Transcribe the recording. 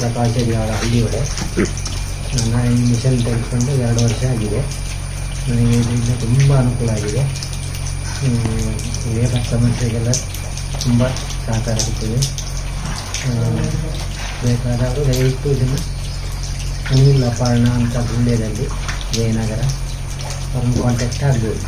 ಪ್ರಕಾಶ್ ಅವರ ಹಳ್ಳಿಯೊಡೆ ನಾನು ಈ ಮಿಷನ್ ತೆಗೆದುಕೊಂಡು ಎರಡು ವರ್ಷ ಆಗಿದೆ. ನನಗೆ ಇದರಿಂದ ತುಂಬ ಅನುಕೂಲ ಆಗಿದೆ. ಲೇಬರ್ ಸಮಸ್ಯೆಗೆಲ್ಲ ತುಂಬ ಸಹಕಾರ ಆಗುತ್ತದೆ ಬೇಕಾದವರು ದಯವಿಟ್ಟು ಇದನ್ನು ಅನಿಲ್ ಅಪರ್ಣ ಅಂತ ಗುಂಡ್ಯದಲ್ಲಿ ಜಯನಗರ, ಅವ್ರನ್ನ ಕಾಂಟ್ಯಾಕ್ಟ್ ಆಗ್ಬೋದು.